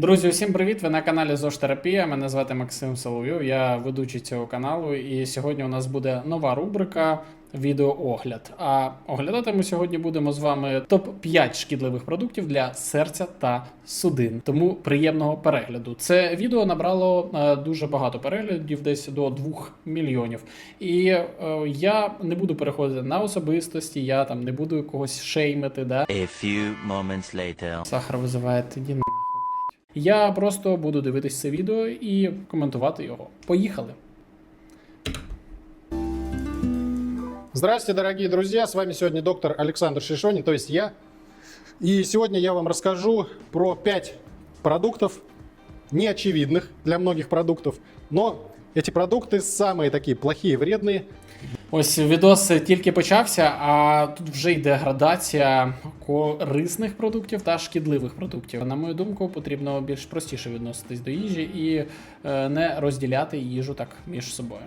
Друзі, усім привіт! Ви на каналі ЗОЖ Терапія. Мене звати Максим Соловйов, я ведучий цього каналу. І сьогодні у нас буде нова рубрика відеоогляд. А оглядати ми сьогодні будемо з вами топ-5 шкідливих продуктів для серця та судин. Тому приємного перегляду. Це відео набрало е, дуже багато переглядів, десь до 2 мільйонів. І е, я не буду переходити на особистості, я там не буду когось шеймити. Да? A few moments later. Сахар визиває тоді нахуй. Я просто буду дивитись це відео і коментувати його. Поїхали. Здравствуйте, дорогие друзья! С вами сегодня доктор Александр Шишонин, то есть я. И сегодня я вам расскажу про 5 продуктов, неочевидных для многих продуктов, но эти продукты самые такие плохие, вредные. Ось відос тільки почався, а тут вже йде градація корисних продуктів та шкідливих продуктів. На мою думку, потрібно більш простіше відноситись до їжі і е, не розділяти їжу так між собою.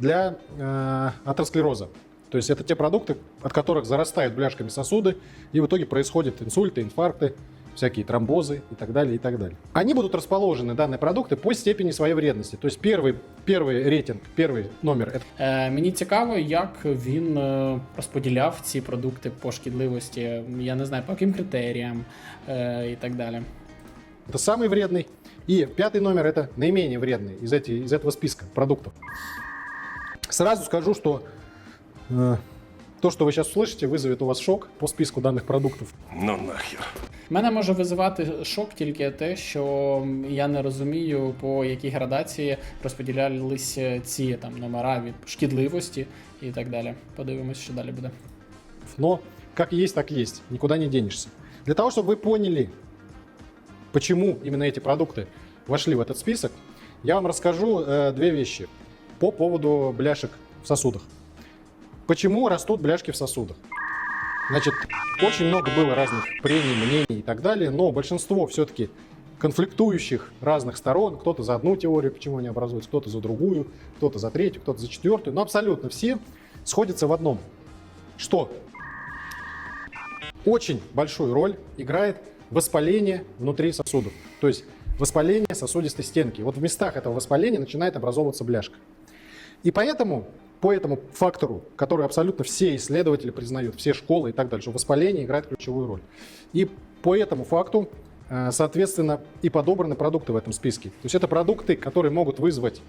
для э, атеросклероза. То есть это те продукты, от которых зарастают бляшками сосуды, и в итоге происходят инсульты, инфаркты, всякие тромбозы и так далее, и так далее. Они будут расположены, данные продукты, по степени своей вредности. То есть первый, первый рейтинг, первый номер – это Е, мені цікаво, як він е, розподіляв ці продукти по шкідливості. Я не знаю, по яким критеріям е, і так далі. Это самый вредный. И пятый номер это наименее вредный из, эти, из этого списка продуктов. Сразу скажу, что э, то, что вы сейчас услышите, вызовет у вас шок по списку данных продуктов. Ну нахер. Мене може визивати шок тільки те, що я не розумію, по якій градації розподілялися ці там номера від шкідливості і так далі. Подивимось, що далі буде. Но как есть, так есть. Никуда не денешься. Для того, чтобы вы поняли, почему именно эти продукты вошли в этот список, я вам расскажу э, две вещи по поводу бляшек в сосудах. Почему растут бляшки в сосудах? Значит, очень много было разных прений, мнений и так далее, но большинство все-таки конфликтующих разных сторон, кто-то за одну теорию, почему они образуются, кто-то за другую, кто-то за третью, кто-то за четвертую, но абсолютно все сходятся в одном. Что очень большую роль играет воспаление внутри сосудов. То есть воспаление сосудистой стенки. Вот в местах этого воспаления начинает образовываться бляшка. И поэтому, по этому фактору, который абсолютно все исследователи признают, все школы и так что воспаление играет ключевую роль. И по этому факту, э, соответственно, и подобраны продукты в этом списке. То есть это продукты, которые могут вызвать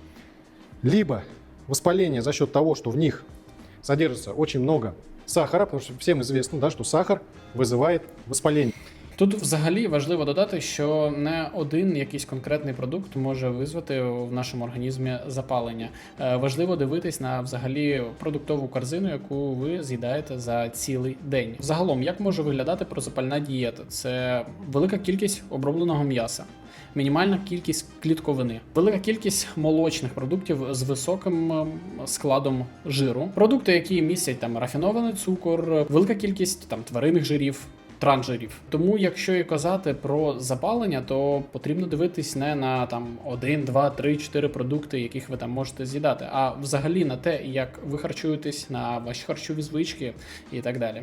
либо воспаление за счет того, что в них содержится очень много сахара, потому что всем известно, да, что сахар вызывает воспаление. Тут взагалі важливо додати, що не один якийсь конкретний продукт може визвати в нашому організмі запалення. Е, Важливо дивитись на взагалі продуктову корзину, яку ви з'їдаєте за цілий день. Загалом, як може виглядати прозапальна дієта? Це велика кількість обробленого м'яса. Мінімальна кількість клітковини, велика кількість молочних продуктів з високим ем, складом жиру, продукти, які містять там рафінований цукор, велика кількість там тваринних жирів, трансжирів. Тому, якщо і казати про запалення, то потрібно дивитись не на там 1, 2, 3, 4 продукти, яких ви там можете з'їдати, а взагалі на те, як ви харчуєтесь, на ваші харчові звички і так далі.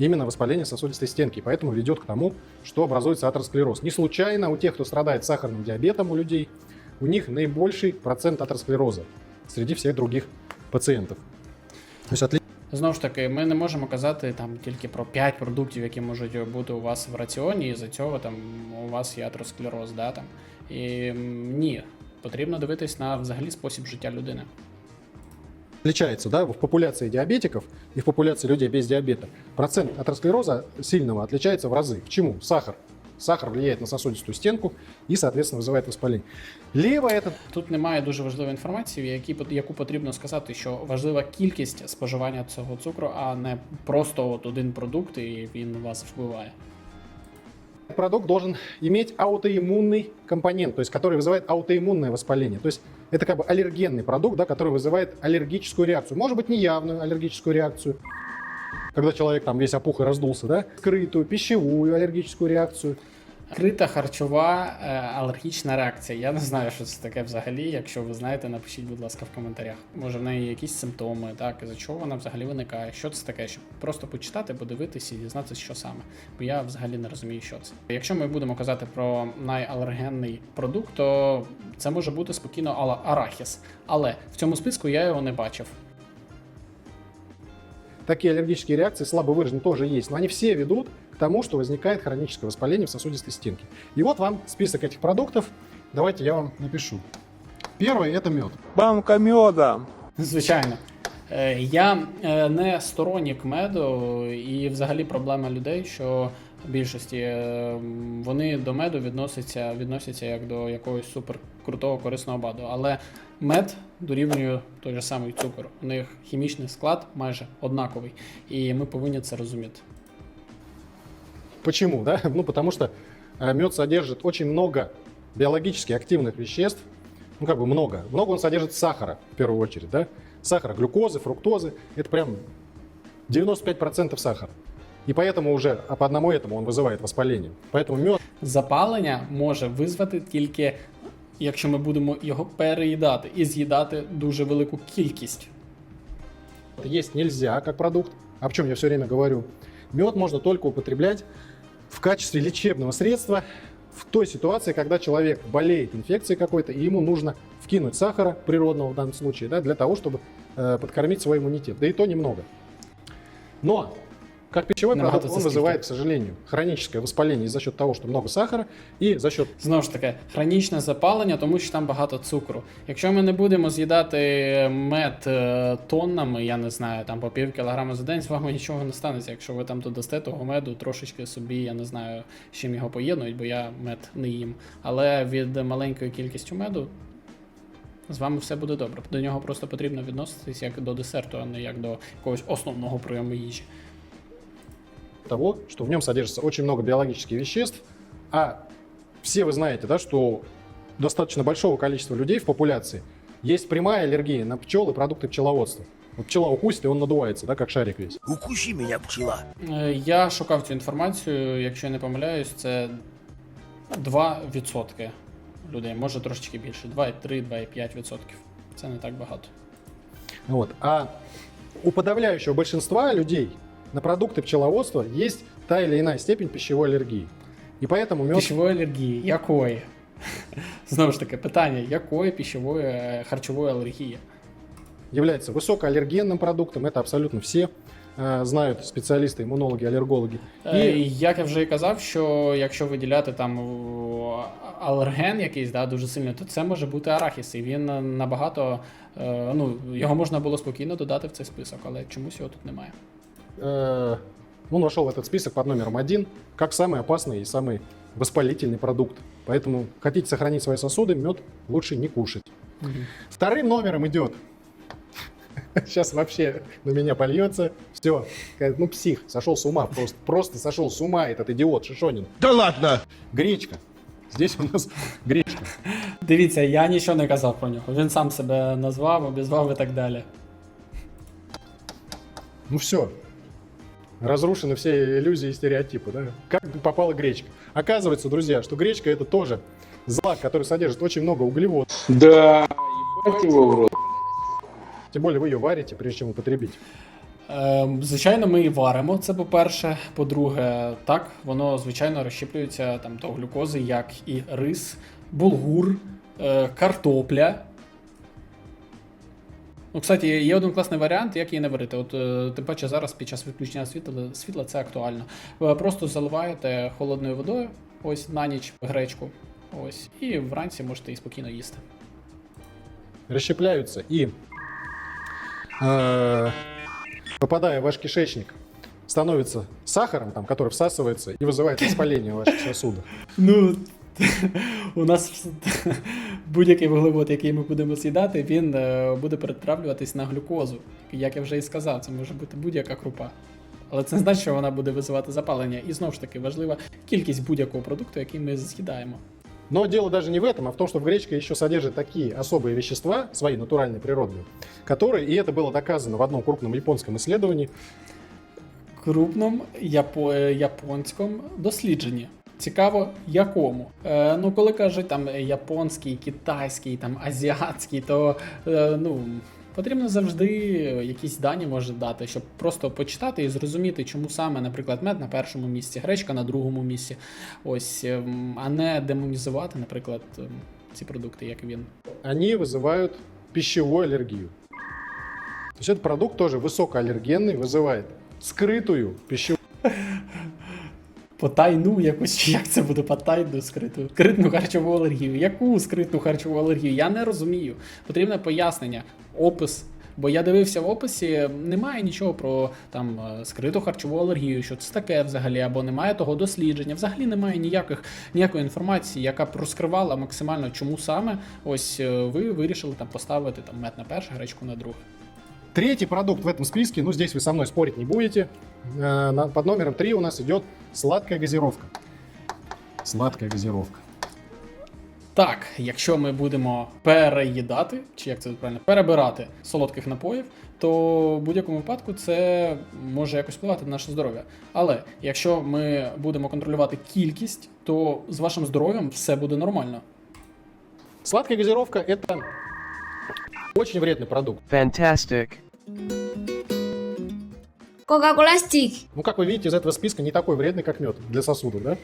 Именно воспаление сосудистой стенки. Поэтому ведет к тому, что образуется атеросклероз. Не случайно у тех, кто страдает сахарным диабетом у людей, у них наибольший процент атеросклероза среди всех других пациентов. То есть Знову ж таки, ми не можемо казати там тільки про 5 продуктів, які можуть бути у вас в раціоні, і за цього там у вас є атеросклероз, да, там. І ні, потрібно дивитись на взагалі спосіб життя людини. отличается да, в популяции диабетиков и в популяции людей без диабета. Процент атеросклероза сильного отличается в разы. Почему? Сахар. Сахар влияет на сосудистую стенку и, соответственно, вызывает воспаление. Либо это Тут немає дуже важливої інформації, які, яку потрібно сказати, що важлива кількість споживання цього цукру, а не просто от один продукт, і він вас вбиває. продукт должен иметь аутоиммунный компонент, то есть который вызывает аутоиммунное воспаление. То есть это как бы аллергенный продукт, да, который вызывает аллергическую реакцию. Может быть, неявную аллергическую реакцию, когда человек там весь опух и раздулся, да, скрытую, пищевую аллергическую реакцию. Крита харчова е, алергічна реакція. Я не знаю, що це таке взагалі. Якщо ви знаєте, напишіть, будь ласка, в коментарях. Може, в неї якісь симптоми, так, і за чого вона взагалі виникає. Що це таке? Щоб просто почитати, подивитися і дізнатися, що саме. Бо я взагалі не розумію, що це. Якщо ми будемо казати про найалергенний продукт, то це може бути спокійно арахіс. Але в цьому списку я його не бачив. Такие аллергические реакции слабо выражены тоже есть, но они все ведут тому, что возникает хроническое воспаление в сосудистой стенке. И вот вам список этих продуктов. Давайте я вам напишу. Первый это мед. Банка меда. Звичайно. Е, Я е, не сторонник меду, і взагалі проблема людей, що в більшості е, м, вони до меду відносяться, відносяться як до якогось супер крутого корисного БАДу. Але мед дорівнює той же самий цукор. У них хімічний склад майже однаковий, і ми повинні це розуміти. Почему? Да? Ну, потому что э, мед содержит очень много биологически активных веществ. Ну, как бы много. Много он содержит сахара, в первую очередь, да? Сахара, глюкозы, фруктозы. Это прям 95% сахара. И поэтому уже а по одному этому он вызывает воспаление. Поэтому мед Запалення може визвати тільки, якщо ми будемо його переїдати і з'їдати дуже велику кількість. есть нельзя как продукт. О чем я все время говорю. Мед можно только употреблять в качестве лечебного средства в той ситуации, когда человек болеет инфекцией какой-то, и ему нужно вкинуть сахара природного в данном случае, да, для того, чтобы э, подкормить свой иммунитет. Да и то немного. Но как пищевой Набагато продукт он вызывает, к сожалению, хроническое воспаление за счет того, что много сахара, и за счет Знову ж таки, хронічне запалення, тому що там багато цукру. Якщо ми не будемо з'їдати мед е, тоннами, я не знаю, там по пів кілограма за день, з вами нічого не станеться. Якщо ви там додасте того меду, трошечки собі, я не знаю, з чим його поєднують, бо я мед не їм. Але від маленької кількості меду. З вами все буде добре. До нього просто потрібно відноситись як до десерту, а не як до якогось основного прийому їжі. того, что в нем содержится очень много биологических веществ, а все вы знаете, да, что у достаточно большого количества людей в популяции есть прямая аллергия на пчел и продукты пчеловодства. Вот пчела укусит, и он надувается, да, как шарик весь. Укуси меня, пчела. Е, Я шукав цю інформацію, якщо я не помиляюсь, це 2% людей, може трошечки більше, 2,3, 2,5%. Це не так багато. Вот. А у подавляющего большинства людей на продукты пчеловодства есть та или иная степень пищевой аллергии. И поэтому мед... Пищевої алергії. Якої? Знову ж таки, питання, якої пищевої е, харчової алергії? является высокоаллергенным продуктом. Это абсолютно все э, знают специалисты, иммунологи, аллергологи. Е, И Як я вже і казав, що якщо виділяти там о, алерген якийсь да, дуже сильний, то це може бути арахіс, і він е, набагато е, ну, його можна було спокійно додати в цей список, але чомусь його тут немає. э, он вошел в этот список под номером один как самый опасный и самый воспалительный продукт. Поэтому хотите сохранить свои сосуды, мед лучше не кушать. Вторым номером идет. Сейчас вообще на меня польется. Все. Ну, псих. Сошел с ума. Просто, просто сошел с ума этот идиот Шишонин. Да ладно! Гречка. Здесь у нас гречка. Дивіться, я нічого не казав про нього. Він сам себе назвав, обізвав і так далі. Ну все. Разрушены все иллюзии и стереотипы, да? Как попала гречка? Оказывается, друзья, что гречка это тоже злак, который содержит очень много углеводов. Да, ебать его в рот. Тем более вы ее варите, прежде чем употребить. Е, звичайно, ми і варимо це по-перше. По-друге, так, воно звичайно розщеплюється там до глюкози, як і рис, булгур, е, картопля. Ну, кстати, є один класний варіант, як її не варити. От, е, тим паче зараз під час виключення світла, світла це актуально. Ви просто заливаєте холодною водою, ось на ніч гречку. Ось, і вранці можете її спокійно їсти. Расщепляются и, э, попадая в ваш кишечник, становится сахаром, там, который всасывается и вызывает воспаление в ваших сосудах. Ну, у нас вс- будь-який вуглевод, який ми будемо з'їдати, він е, буде перетравлюватись на глюкозу. Як я вже і сказав, це може бути будь-яка крупа. Але це не значить, що вона буде визивати запалення. І знову ж таки важлива кількість будь-якого продукту, який ми з'їдаємо. Но дело даже не в этом, а в том, что в гречке еще содержит такие особые вещества, свои натуральные, природные, которые, и это было доказано в одном крупном японском исследовании, Крупному япо- е, японському дослідженні. Цікаво, якому. Е, ну, коли кажуть там японський, китайський, там азіатський, то е, ну. Потрібно завжди якісь дані може дати, щоб просто почитати і зрозуміти, чому саме, наприклад, мед на першому місці, гречка на другому місці. Ось, ем, а не демонізувати, наприклад, ем, ці продукти, як він. Они вызывают пищевую аллергию. То есть этот продукт тоже высокоаллергенный, вызывает скрытую пищевую Потайну якось, чи як це буде потайну скриту? Скритну харчову алергію. Яку скритну харчову алергію? Я не розумію. Потрібне пояснення, опис. Бо я дивився в описі, немає нічого про там е, скриту харчову алергію, що це таке взагалі, або немає того дослідження. Взагалі немає ніяких ніякої інформації, яка б розкривала максимально, чому саме ось е, ви вирішили там поставити там мед на перше, гречку на друге. Третий продукт в этом списке, ну здесь вы со мной спорить не будете. Э, на- Под номером 3 у нас идет сладкая газировка. Сладкая газировка. Так, якщо ми будемо переїдати, чи як це правильно, перебирати солодких напоїв, то в будь-якому випадку це може якось впливати на наше здоров'я. Але якщо ми будемо контролювати кількість, то з вашим здоров'ям все буде нормально. Сладкая газировка – это очень вредный продукт. Fantastic. Coca-Cola Stick. Ну, как вы видите, из этого списка не такой вредный, как мед для сосудов, да?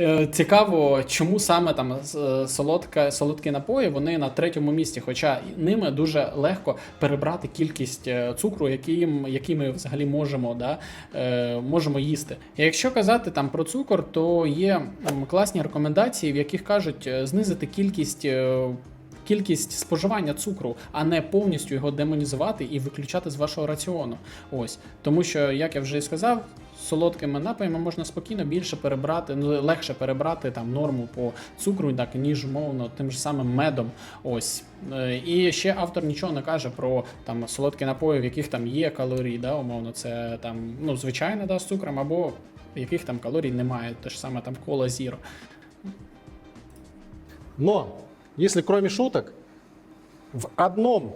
Е, Цікаво, чому саме там е, солодка, солодкі напої вони на третьому місці, хоча ними дуже легко перебрати кількість е, цукру, який, який ми взагалі можемо, да, е, можемо їсти. І якщо казати там про цукор, то є м, класні рекомендації, в яких кажуть е, знизити кількість. е, Кількість споживання цукру, а не повністю його демонізувати і виключати з вашого раціону. Ось тому, що як я вже і сказав, солодкими напоями можна спокійно більше перебрати, ну легше перебрати там норму по цукру, так ніж умовно тим же самим медом. Ось Е, і ще автор нічого не каже про там солодкі напої, в яких там є калорії, да, умовно, це там ну звичайно да, з цукром, або в яких там калорій немає, те ж саме там кола зіро. Но, если кроме шуток, в одном,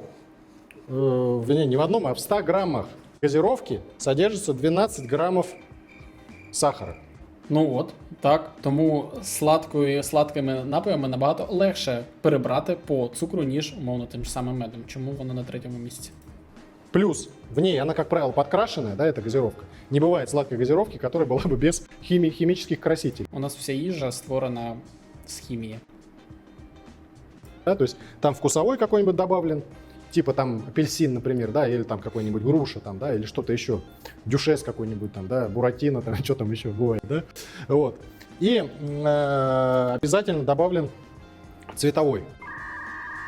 э, вернее, не в одном, а в 100 граммах газировки содержится 12 граммов сахара. Ну от так, тому сладкою сладкими напоями набагато легше перебрати по цукру, ніж умовно тим ж самим медом. Чому воно на третьому місці? Плюс в ней она, как правило, подкрашенная, да, эта газировка. Не бывает сладкой газировки, которая была бы без хими- химических красителей. У нас вся їжа створена з хімії. Да? То есть там вкусовой какой-нибудь добавлен, типа там апельсин, например, да, или там какой-нибудь груша, там, да, или что-то еще, дюшес какой-нибудь там, да, буратино, там, что там еще бывает, да, вот. И э, обязательно добавлен цветовой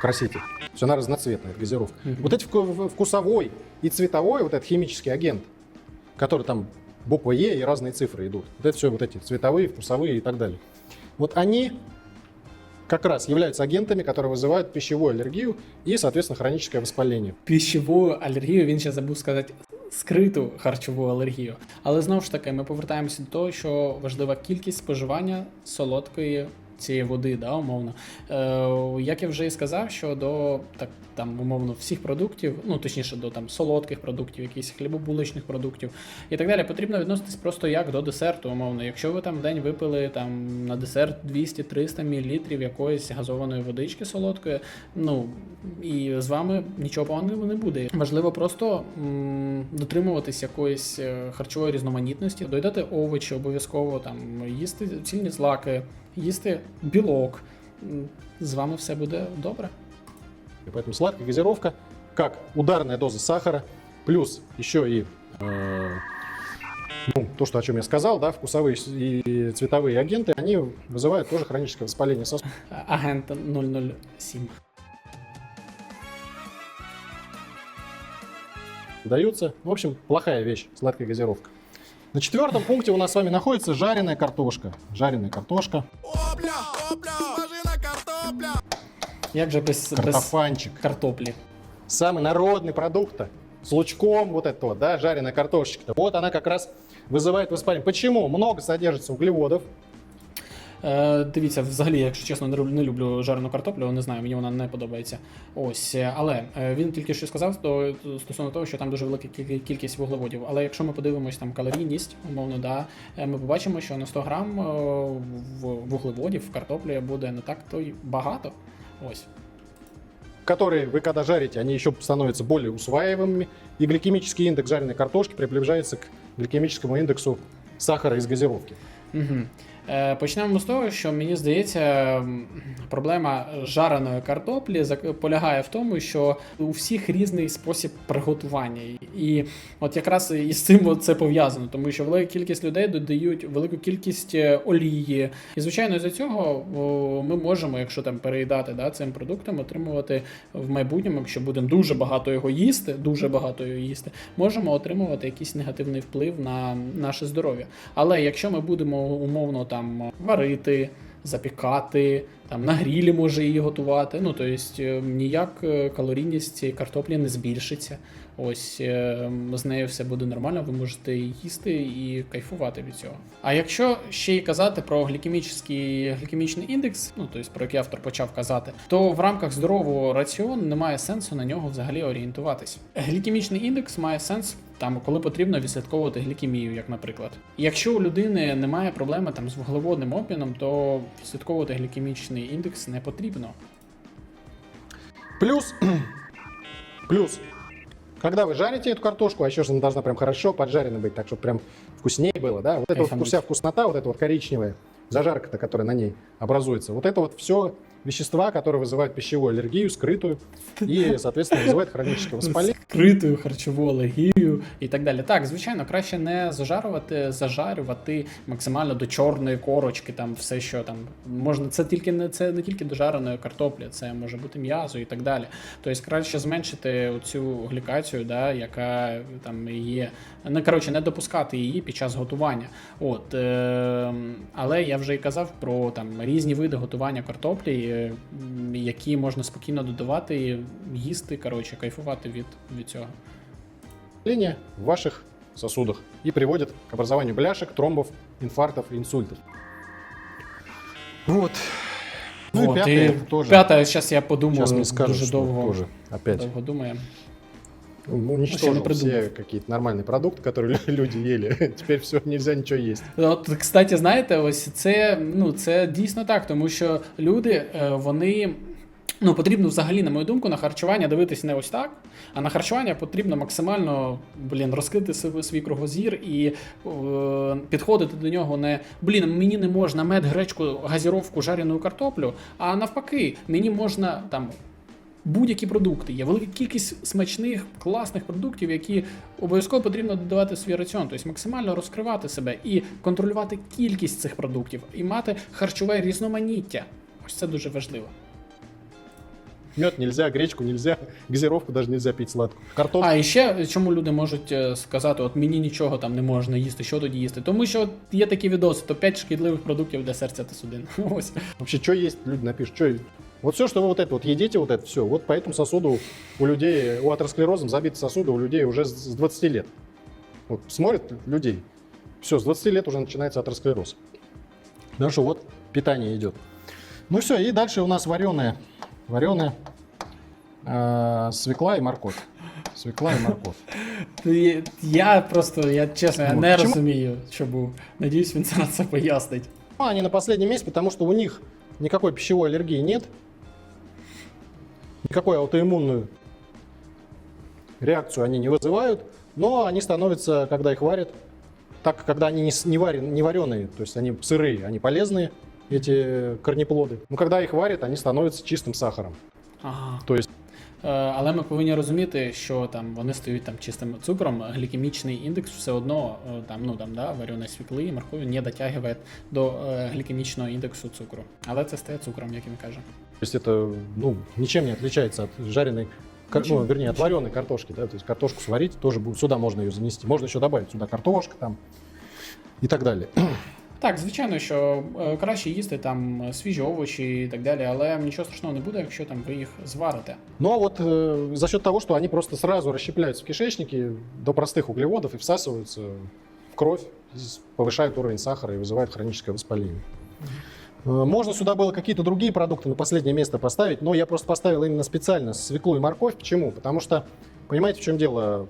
краситель. Все она разноцветная, газировка. Мгм. Вот эти вкусовой и цветовой, вот этот химический агент, который там буква Е и разные цифры идут. Вот это все вот эти цветовые, вкусовые и так далее. Вот они как раз являются агентами, которые вызывают пищевую аллергию и, соответственно, хроническое воспаление. Піщову алергію він ще забув сказати скриту харчову алергію. Але знову ж таки, ми повертаємося до того, що важлива кількість споживання солодкої цієї води, да, умовно. Е, як я вже і сказав, що до так там умовно всіх продуктів, ну точніше до там солодких продуктів, якихось хлібобулочних продуктів і так далі, потрібно відноситись просто як до десерту, умовно. Якщо ви там в день випили там на десерт 200-300 мл якоїсь газованої водички солодкої, ну і з вами нічого поганого не буде. Важливо просто м, дотримуватись якоїсь е, харчової різноманітності, доїдати овочі, обов'язково там їсти цільні злаки, їсти білок. З вами все буде добре. И поэтому сладкая газировка, как ударная доза сахара, плюс еще и э, ну, то, что, о чем я сказал, да, вкусовые и цветовые агенты, они вызывают тоже хроническое воспаление сосудов. Агент 007. даются. В общем, плохая вещь, сладкая газировка. На четвертом пункте у нас с вами находится жареная картошка. Жареная картошка, Як же без, без картофанчик. картоплі? Самый народный продукт с лучком вот этого, да, жареная картошечка. Вот она как раз вызывает воспаление. Почему? Много содержится углеводов. Е, дивіться, взагалі, якщо чесно, не люблю, не люблю жарену картоплю, не знаю, мені вона не подобається. Ось, е, але е, він тільки що сказав то, стосовно того, що там дуже велика кіль- кількість вуглеводів. Але якщо ми подивимось там калорійність, умовно, да, е, ми побачимо, що на 100 грам е, в- вуглеводів в картоплі буде не так то й багато. Ось. Которые вы когда жарите, они еще становятся более усваиваемыми, и гликемический индекс жареной картошки приближается к гликемическому индексу сахара из газировки. Угу. Е, почнемо з того, що мені здається, проблема жареної картоплі полягає в тому, що у всіх різний спосіб приготування. І от якраз із цим це пов'язано, тому що велика кількість людей додають велику кількість е, олії. І звичайно, з цього ми можемо, якщо там переїдати да, цим продуктом, отримувати в майбутньому, якщо будемо дуже багато його їсти, дуже багато його їсти, можемо отримувати якийсь негативний вплив на наше здоров'я. Але якщо ми будемо умовно там варити, запікати, там на грілі може її готувати, ну то есть е, ніяк е, калорійність цієї картоплі не збільшиться. Ось е, з нею все буде нормально, ви можете їсти і кайфувати від цього. А якщо ще й казати про глікемічний, глікемічний індекс, ну тобто про який автор почав казати, то в рамках здорового раціону немає сенсу на нього взагалі орієнтуватись. Глікемічний індекс має сенс там, коли потрібно відслідковувати глікемію, як наприклад. Якщо у людини немає проблеми там з вуглеводним обміном, то відслідковувати глікемічний індекс не потрібно. Плюс, плюс, когда вы жарите эту картошку, а еще же она должна прям хорошо поджарена быть, так чтобы прям вкуснее было, да, вот эта вот Кайфануть. вся вкуснота, вот эта вот коричневая зажарка-то, которая на ней образуется, вот это вот все вещества, которые вызывают пищевую аллергию, скрытую, и, соответственно, вызывает хроническое воспаление. Скритою харчову алергію і так далі. Так, звичайно, краще не зажарювати, зажарювати максимально до чорної корочки, там все, що там можна. Це тільки не це не тільки до жареної картоплі, це може бути м'язо і так далі. Тобто краще зменшити цю глікацію, да, яка там є. Не коротше, не допускати її під час готування. От, е, але я вже і казав про там різні види готування картоплі, е, м, які можна спокійно додавати, і їсти, коротше, кайфувати від, від цього. Лінія в ваших сосудах і приводять к образованию бляшек, тромбов, інфарктів, інсультів. Вот. Ну Вот, и пятое і тоже. П'яте, зараз я подумав, Сейчас мне скажут, дуже что довго, тоже опять довго думаю. уничтожил Вообще не все придумал. какие-то нормальные продукты, которые лю- люди ели. Теперь все, нельзя ничего есть. От, кстати, знаєте, ось це, ну, це дійсно так, тому що люди, е, вони. Ну, потрібно взагалі, на мою думку, на харчування дивитися не ось так, а на харчування потрібно максимально блін, розкрити свій, свій кругозір і е, підходити до нього не блін, мені не можна мед, гречку, газіровку, жарену картоплю, а навпаки, мені можна там будь-які продукти. Є велика кількість смачних, класних продуктів, які обов'язково потрібно додавати в свій раціон. Тобто максимально розкривати себе і контролювати кількість цих продуктів, і мати харчове різноманіття. Ось це дуже важливо. Мед нельзя, гречку нельзя, газировку даже нельзя пить сладкую. Картошку. А і ще чому люди можуть е, сказати, от мені нічого там не можна їсти, що тоді їсти? Тому що от є такі відоси, то 5 шкідливих продуктів для серця та судин. Ось. Вообще, что есть, люди напишут, что Вот все, что вы вот это вот едите, вот это все, вот по этому сосуду у людей, у атеросклерозом забиты сосуды у людей уже с 20 лет. Вот смотрят людей, все, с 20 лет уже начинается атеросклероз. Потому что вот питание идет. Ну все, и дальше у нас вареная, вареная э, свекла и морковь. Свекла и морковь. Ти- Я просто, я чесно, я Вот. не Чому? розумію, що був. Надіюсь, він це це пояснить. Ну, они на последнем месте, потому что у них никакой пищевой аллергии нет, никакой аутоиммунную реакцию они не вызывают, но они становятся, когда их варят, так как когда они не, с- не, варен- не вареные, то есть они сырые, они полезные, эти корнеплоды. Но когда их варят, они становятся чистым сахаром. Ага. То есть Е, Але ми повинні розуміти, що там вони стають там чистим цукром. Глікемічний індекс все одно е, там, ну там да, вареної свікли і моркові не дотягує до е, глікемічного індексу цукру. Але це стає цукром, як він каже. То есть это ну, ничем не отличается от жареной, кар- ну, вернее, от вареной картошки. Да? То есть картошку сварить тоже будет, сюда можно ее занести. Можно еще добавить сюда картошка там и так далее. Так, звичайно, що е, краще їсти там е, свіжі овочі і так далі, але нічого страшного не буде, якщо там ви їх зварите. Но вот э, за счет того, что они просто сразу расщепляются в кишечнике до простых углеводов и всасываются в кровь, с- повышают уровень сахара и вызывают хроническое воспаление. Э, Можно сюда было какие-то другие продукты на последнее место поставить, но я просто поставил именно специально свеклу и морковь. Почему? Потому что, понимаете, в чем дело?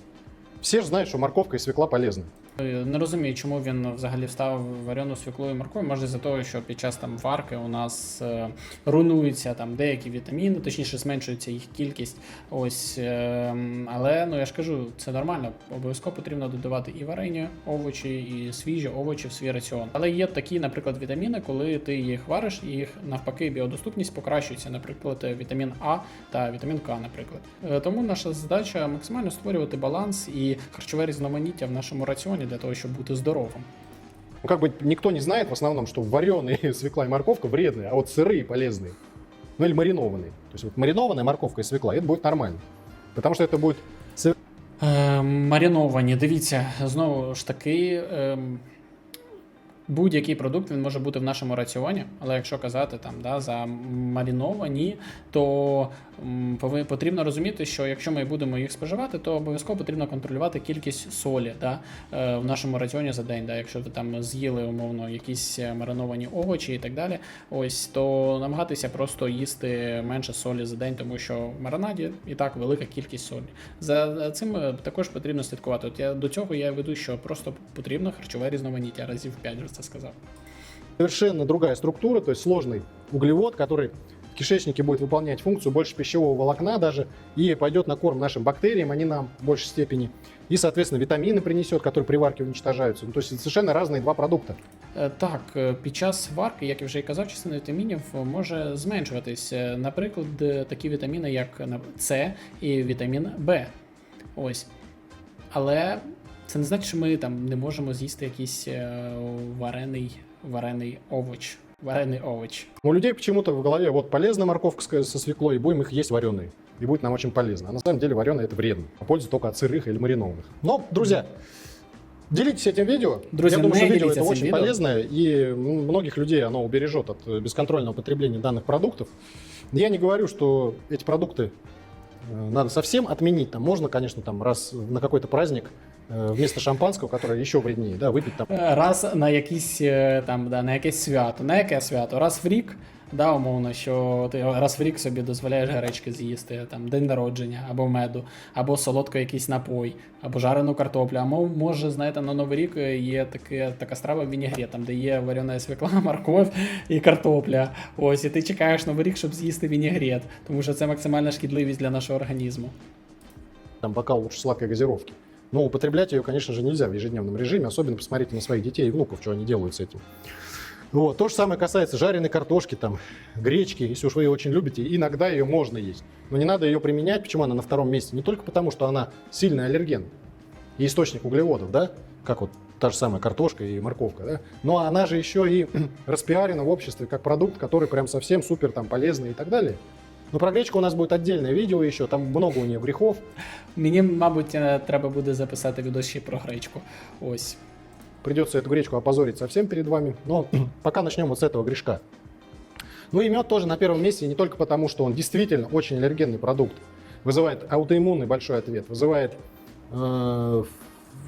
Все же знают, что морковка и свекла полезны. Не розумію, чому він взагалі вставив варену свіклу і моркву. Може з-за того, що під час там варки у нас е, руйнуються там деякі вітаміни, точніше зменшується їх кількість. Ось, е, але ну я ж кажу, це нормально. Обов'язково потрібно додавати і варення, овочі, і свіжі овочі в свій раціон. Але є такі, наприклад, вітаміни, коли ти їх вариш, і їх навпаки біодоступність покращується, наприклад, вітамін А та вітамін К, наприклад. Е, Тому наша задача максимально створювати баланс і харчове різноманіття в нашому раціоні для того, щоб бути здоровим. Ну, как бы никто не знает в основном, что вареные свекла и морковка вредные, а вот сырые полезные. Ну или маринованные. То есть вот маринованная морковка и свекла, это будет нормально. Потому что это будет сыр- Е, мариновані. Дивіться, знову ж таки. ем, Будь-який продукт він може бути в нашому раціоні, але якщо казати там да, за мариновані, то м, пови- потрібно розуміти, що якщо ми будемо їх споживати, то обов'язково потрібно контролювати кількість солі да, е, в нашому раціоні за день. Да. Якщо ви там з'їли умовно якісь е, мариновані овочі і так далі, ось то намагатися просто їсти менше солі за день, тому що в маринаді і так велика кількість солі. За цим е, також потрібно слідкувати. От я до цього я веду, що просто потрібно харчове різноманіття разів 5 вже це сказав. совершенно другая структура, то есть сложный углевод, который кишечнике будет выполнять функцию больше пищевого волокна даже и пойдет на корм нашим бактериям, они нам в большей степени. И, соответственно, витамины принесет, которые при варке уничтожаются. Ну, то есть это совершенно разные два продукта. Е, Так, е, під час варки, як я вже і казав, частина вітамінів е, може зменшуватись. Е, Наприклад, е, такі вітаміни, як на- С і вітамін Б. Ось. Але це не значить, що ми там не можемо з'їсти якийсь е, варений, варений овоч. Варений овоч. У людей почему-то в голове вот полезна морковка со свеклой, и будем их есть вареные. И будет нам очень полезно. А на самом деле вареные это вредно. А польза только от сырых или маринованных. Но, друзья, делитесь этим видео. Друзья, Я думаю, что видео делитесь это очень видео. полезное, и многих людей оно убережет от бесконтрольного потребления данных продуктов. Я не говорю, что эти продукты э, надо совсем отменить. Там можно, конечно, там раз на какой-то праздник вместо шампанского, которое еще вреднее, да, выпить там Е, Раз на якісь е, там, да, на якесь свято. На яке свято? Раз в рік, да, умовно, що ти раз в рік собі дозволяєш гречки з'їсти, там, день народження, або меду, або солодко якийсь напой, або жарену картоплю. А може, знаєте, на Новий рік е, є таке, така страва вінігрет, там, де є варена свекла, морков і картопля. Ось, і ти чекаєш Новий рік, щоб з'їсти вінігрет, тому що це максимальна шкідливість для нашого організму. там бокал лучше сладкой газировки. Но употреблять ее, конечно же, нельзя в ежедневном режиме. Особенно посмотрите на своих детей и внуков, что они делают с этим. Вот. То же самое касается жареной картошки, там, гречки. Если уж вы ее очень любите, иногда ее можно есть. Но не надо ее применять. Почему она на втором месте? Не только потому, что она сильный аллерген и источник углеводов, да, как вот та же самая картошка и морковка, да, но она же еще и распиарена в обществе как продукт, который прям совсем супер там полезный и так далее. Но про гречку у нас будет отдельное видео еще, там много у нее грехов. Мені, мабуть, треба буде записати відео ще про гречку. Ось. Придется эту гречку опозорить совсем перед вами. Но пока начнем вот с этого грешка. Ну и мед тоже на первом месте не только потому, что он действительно очень аллергенный продукт. Вызывает аутоиммунный большой ответ, вызывает э,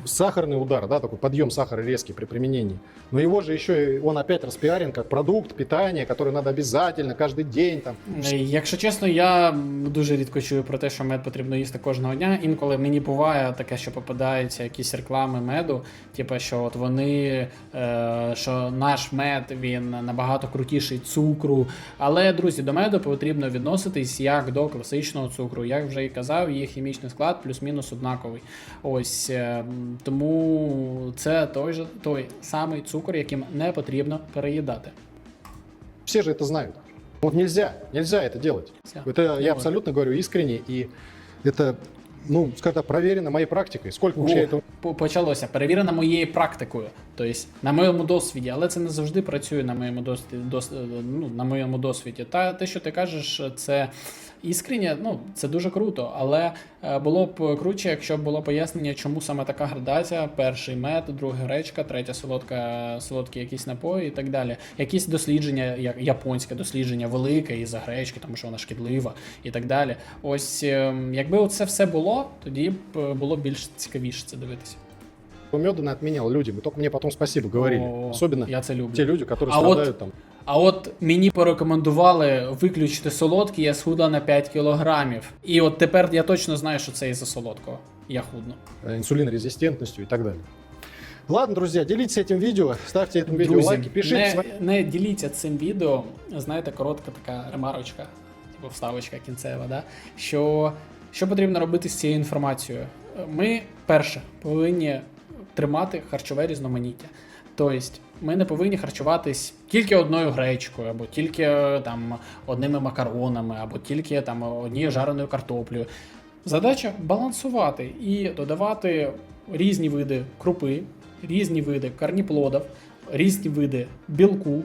сахарный удар, да, такой подъем сахара резкий при применении. Но его же еще и он опять распиарен как продукт питания, который надо обязательно каждый день там. Е, Якщо чесно, я дуже рідко чую про те, що мед потрібно їсти кожного дня. Інколи мені буває таке, що попадаються якісь реклами меду, типу, що от вони, е, що наш мед він набагато крутіший цукру. Але, друзі, до меду потрібно відноситись як до класичного цукру. Як вже і казав, її хімічний склад плюс-мінус однаковий. Ось е, м, тому це той же той самий цукор, яким не потрібно переїдати. Все же это знают. Вот нельзя, нельзя это делать. Всё. Это я Делаю. абсолютно говорю искренне, и это, ну, скажем так, проверено моей практикой. Сколько уж я О, этого по- почалося. Перевірено моєю практикою, тобто на моєму досвіді, але це не завжди працює на моєму досвіді. Дос, ну, на моєму досвіді. Та те, що ти кажеш, це іскренне, ну це дуже круто. Але е, було б круче, якщо б було пояснення, чому саме така градація: перший мед, другий гречка, третя солодка, солодкі якісь напої і так далі. Якісь дослідження, як японське дослідження, велике із за гречки, тому що вона шкідлива і так далі. Ось ем, якби це все було, тоді б е, було більш цікавіше це дивитися. меда отменял людям, и только мне потом спасибо говорили. О, Особенно я це люблю. те люди, которые А страдают там. А от мені порекомендували виключити солодкі, я схудла на 5 кілограмів. І от тепер я точно знаю, що це із-за солодкого. Я худну. э, инсулинорезистентностью и так далее. Ладно, друзья, делитесь этим видео, ставьте этому видео Друзі, лайки, пишите не, свои... не діліться цим відео. Знаєте, коротка така ремарочка, типу вставочка кінцева, да? що, що потрібно робити з цією інформацією. Ми, перше, повинні тримати харчове різноманіття. Тобто, ми не повинні харчуватись тільки одною гречкою, або тільки е, там одними макаронами, або тільки там однією жареною картоплею. Задача балансувати і додавати різні види крупи, різні види карніплодів, різні види білку,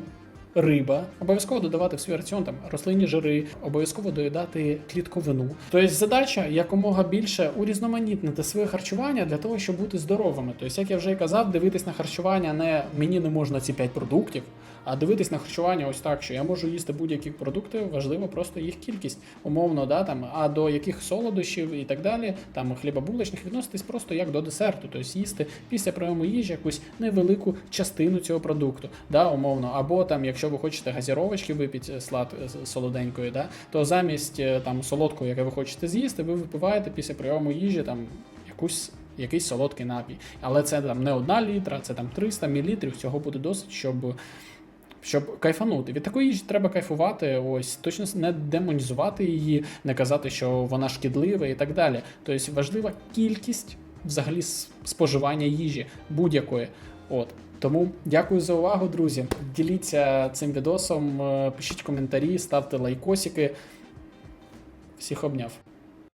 риба. Обов'язково додавати в свій раціон там рослинні жири, обов'язково доїдати клітковину. Тобто задача якомога більше урізноманітнити своє харчування для того, щоб бути здоровими. Тобто, як я вже і казав, дивитись на харчування не мені не можна ці 5 продуктів. А дивитись на харчування ось так, що я можу їсти будь-які продукти, важливо просто їх кількість, умовно, да, там, а до яких солодощів і так далі, там хлібобулочних відноситись просто як до десерту, тобто їсти після прийому їжі якусь невелику частину цього продукту, да, умовно. Або там, якщо ви хочете газіровочки випити слад е, солоденької, да, то замість е, там солодкого, яке ви хочете з'їсти, ви випиваєте після прийому їжі там якусь. Якийсь солодкий напій, але це там не одна літра, це там 300 мл, Цього буде досить, щоб щоб кайфанути. Від такої їжі треба кайфувати, ось точно не демонізувати її, не казати, що вона шкідлива і так далі. Тобто важлива кількість взагалі споживання їжі будь-якої. От. Тому дякую за увагу, друзі. Діліться цим відосом, е, пишіть коментарі, ставте лайкосики. Всіх обняв.